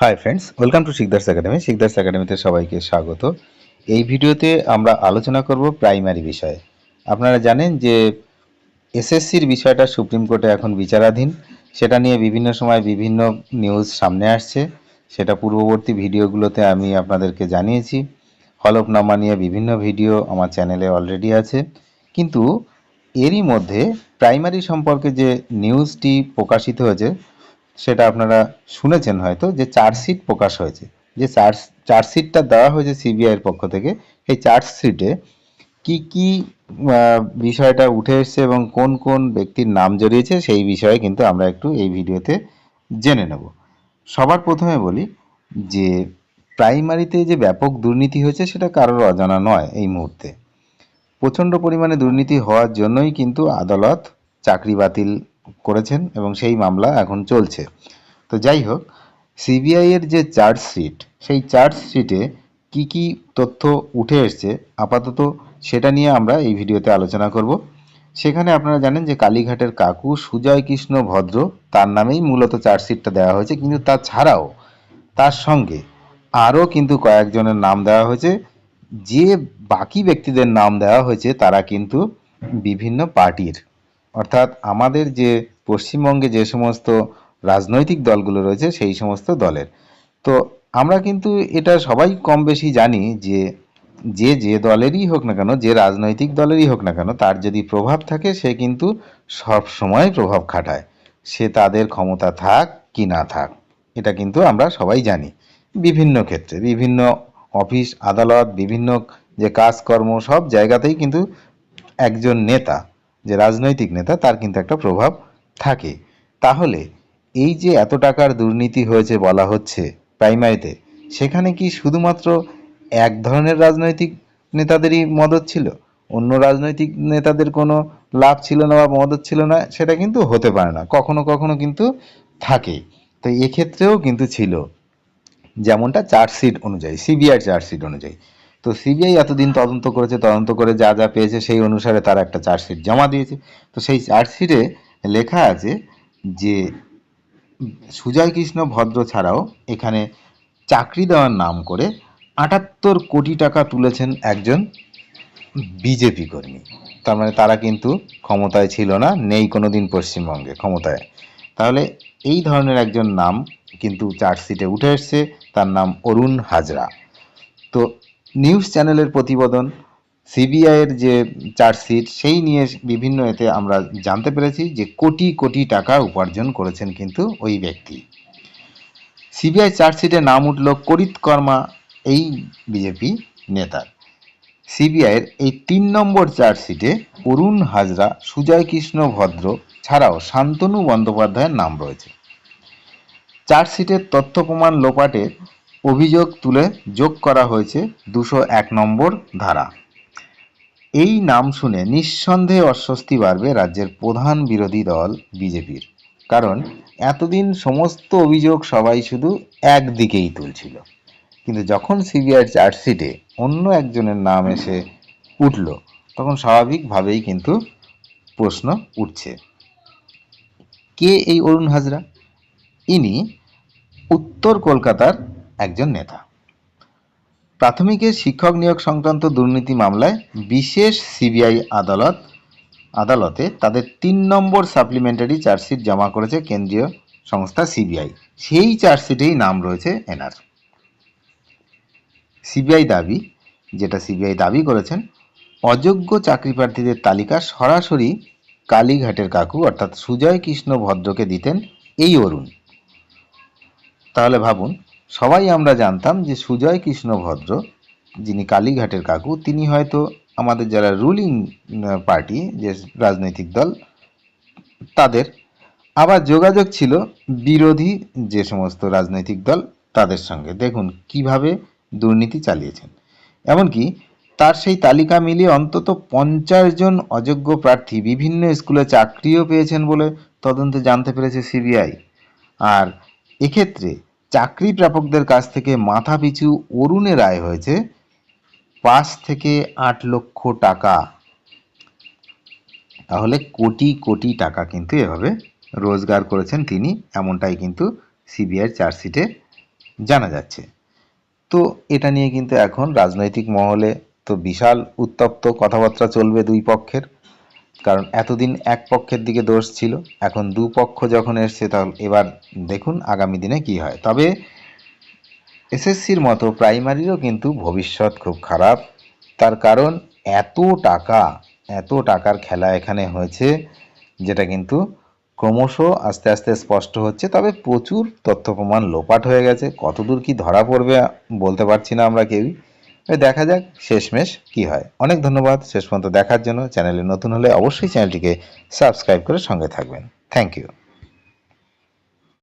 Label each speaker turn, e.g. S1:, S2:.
S1: Hi friends welcome to Sikdar's academy Sikdar's একাডেমিতে সবাইকে স্বাগত। এই ভিডিওতে আমরা আলোচনা করব প্রাইমারি বিষয়ে। আপনারা জানেন যে এসএসসির বিষয়টা সুপ্রিম কোর্টে এখন বিচারাধীন। সেটা নিয়ে বিভিন্ন সময় বিভিন্ন নিউজ সামনে আসছে। সেটা পূর্ববর্তী ভিডিওগুলোতে আমি আপনাদেরকে জানিয়েছি। হলফনামা নিয়ে বিভিন্ন ভিডিও আমার চ্যানেলে অলরেডি আছে। কিন্তু এরই মধ্যে প্রাইমারি সম্পর্কে যে নিউজটি প্রকাশিত হয়েছে সেটা আপনারা শুনেছেন হয়তো যে চার্জশিট প্রকাশ হয়েছে। যে চার্জ, চার্জশিটটা দেওয়া হয়েছে সিবিআইয়ের পক্ষ থেকে এই চার্জশিটে কি কি বিষয়টা উঠে এসছে এবং কোন কোন ব্যক্তির নাম জড়িয়েছে সেই বিষয়ে কিন্তু আমরা একটু এই ভিডিওতে জেনে নেব। সবার প্রথমে বলি যে প্রাইমারিতে যে ব্যাপক দুর্নীতি হয়েছে সেটা কারোর অজানা নয় এই মুহূর্তে। প্রচণ্ড পরিমাণে দুর্নীতি হওয়ার জন্যই কিন্তু আদালত চাকরি বাতিল করেছেন এবং সেই মামলা এখন চলছে। তো যাই হোক সিবিআই এর যে চার্জশিট সেই চার্জশিটে কি কি তথ্য উঠে এসছে আপাতত সেটা নিয়ে আমরা এই ভিডিওতে আলোচনা করব। সেখানে আপনারা জানেন যে কালীঘাটের কাকু সুজয় কৃষ্ণ ভদ্র, তার নামেই মূলত চার্জশিটটা দেওয়া হয়েছে। কিন্তু তাছাড়াও তার সঙ্গে আরও কিন্তু কয়েকজনের নাম দেওয়া হয়েছে। যে বাকি ব্যক্তিদের নাম দেওয়া হয়েছে তারা কিন্তু বিভিন্ন পার্টির। অর্থাৎ আমাদের যে পশ্চিমবঙ্গে যে সমস্ত রাজনৈতিক দলগুলো রয়েছে, সেই সমস্ত দলের। তো আমরা কিন্তু এটা সবাই কম বেশি জানি যে যে যে দলেরই হোক না কেন, যে রাজনৈতিক দলেরই হোক না কেন, তার যদি প্রভাব থাকে, সে কিন্তু সব সময় প্রভাব খাটায়। সে তাদের ক্ষমতা থাক কি না থাক, এটা কিন্তু আমরা সবাই জানি। বিভিন্ন ক্ষেত্রে, বিভিন্ন অফিস, আদালত, বিভিন্ন যে কাজকর্ম, সব জায়গাতেই কিন্তু একজন নেতা যে রাজনৈতিক নেতা, তার কিন্তু একটা প্রভাব থাকে। তাহলে এই যে এত টাকার দুর্নীতি হয়েছে বলা হচ্ছে প্রাইমারিতে, সেখানে কি শুধুমাত্র এক ধরনের রাজনৈতিক নেতাদেরই মদত ছিল? অন্য রাজনৈতিক নেতাদের কোনো লাভ ছিল না বা মদত ছিল না, সেটা কিন্তু হতে পারে না। কখনো কখনো কিন্তু থাকে। তো এক্ষেত্রেও কিন্তু ছিল। যেমনটা চার্জশিট অনুযায়ী, সিবিআই চার্জশিট অনুযায়ী। তো সিবিআই এতদিন তদন্ত করেছে, তদন্ত করে যা যা পেয়েছে সেই অনুসারে তারা একটা চার্জশিট জমা দিয়েছে। তো সেই চার্জশিটে লেখা আছে যে সুজয় কৃষ্ণ ভদ্র ছাড়াও এখানে চাকরি দেওয়ার নাম করে আটাত্তর কোটি টাকা তুলেছেন একজন বিজেপি কর্মী। তার মানে তারা কিন্তু ক্ষমতায় ছিল না, নেই কোনো দিন পশ্চিমবঙ্গে ক্ষমতায়। তাহলে এই ধরনের একজন নাম কিন্তু চার্জশিটে উঠে এসছে, তার নাম অরুণ হাজরা। তো নিউজ চ্যানেলের প্রতিবেদন সিবিআইয়ের যে চার্জশিট সেই নিয়ে বিভিন্ন এতে আমরা জানতে পেরেছি যে কোটি কোটি টাকা উপার্জন করেছেন কিন্তু ওই ব্যক্তি। সিবিআই চার্জশিটে নাম উঠল করিত কর্মা, এই বিজেপি নেতার। সিবিআইয়ের এই তিন নম্বর চার্জশিটে অরুণ হাজরা, সুজয় কৃষ্ণ ভদ্র ছাড়াও শান্তনু বন্দ্যোপাধ্যায়ের নাম রয়েছে। চার্জশিটের তথ্য প্রমাণ লোপাটের অভিযোগ তুলে যোগ করা হয়েছে দুশো এক নম্বর ধারা। এই নাম শুনে নিঃসন্দেহে অস্বস্তি বাড়বে রাজ্যের প্রধান বিরোধী দল বিজেপির। কারণ এতদিন সমস্ত অভিযোগ সবাই শুধু একদিকেই তুলছিল। কিন্তু যখন সিবিআই চার্জশিটে অন্য একজনের নাম এসে উঠল, তখন স্বাভাবিকভাবেই কিন্তু প্রশ্ন উঠছে। কে এই অরুণ হাজরা? ইনি উত্তর কলকাতার একজন নেতা। প্রাথমিকের শিক্ষক নিয়োগ সংক্রান্ত দুর্নীতি মামলায় বিশেষ সিবিআই আদালত আদালতে তাদের তিন নম্বর সাপ্লিমেন্টারি চার্জশিট জমা করেছে কেন্দ্রীয় সংস্থা সিবিআই। সেই চার্জশিটেই নাম রয়েছে এনার সিবিআই দাবি, যেটা সিবিআই দাবি করেছেন, অযোগ্য চাকরি প্রার্থীদের তালিকা সরাসরি কালীঘাটের কাকু, অর্থাৎ সুজয় কৃষ্ণ ভদ্রকে দিতেন এই অরুণ। তাহলে ভাবুন সবাই আমরা জানতাম যে সুজয় কৃষ্ণ ভদ্র, যিনি কালীঘাটের কাকু, তিনি হয়তো আমাদের যারা রুলিং পার্টি যে রাজনৈতিক দল, তাদের। আবার যোগাযোগ ছিল বিরোধী যে সমস্ত রাজনৈতিক দল, তাদের সঙ্গে। দেখুন কীভাবে দুর্নীতি চালিয়েছেন। এমনকি তার সেই তালিকা মিলিয়ে অন্তত পঞ্চাশ জন অযোগ্য প্রার্থী বিভিন্ন স্কুলে চাকরিও পেয়েছেন বলে তদন্তে জানতে পেরেছে সিবিআই। আর এক্ষেত্রে চাকরি প্রাপকদের কাছ থেকে মাথা পিছু অরুণের আয় হয়েছে পাঁচ থেকে আট লক্ষ টাকা। তাহলে কোটি কোটি টাকা কিন্তু এভাবে রোজগার করেছেন তিনি, এমনটাই কিন্তু সিবিআই চার্জশিটে জানা যাচ্ছে। তো এটা নিয়ে কিন্তু এখন রাজনৈতিক মহলে তো বিশাল উত্তপ্ত কথাবার্তা চলবে দুই পক্ষের। কারণ এতদিন এক পক্ষের দিকে দোষ ছিল, এখন দু পক্ষ যখন এসছে তাহলে এবার দেখুন আগামী দিনে কি হয়। তবে এসএসসির মতো প্রাইমারিরও কিন্তু ভবিষ্যৎ খুব খারাপ। তার কারণ এত টাকা, এত টাকার খেলা এখানে হয়েছে, যেটা কিন্তু ক্রমশ আস্তে আস্তে স্পষ্ট হচ্ছে। তবে প্রচুর তথ্য প্রমাণ লোপাট হয়ে গেছে। কতদূর কি ধরা পড়বে বলতে পারছি না আমরা কেউই। দেখা যাক শেষমেশ কি হয়। অনেক ধন্যবাদ শেষ পর্যন্ত দেখার জন্য। চ্যানেলে নতুন হলে অবশ্যই চ্যানেলটিকে সাবস্ক্রাইব করে সঙ্গে থাকবেন। Thank you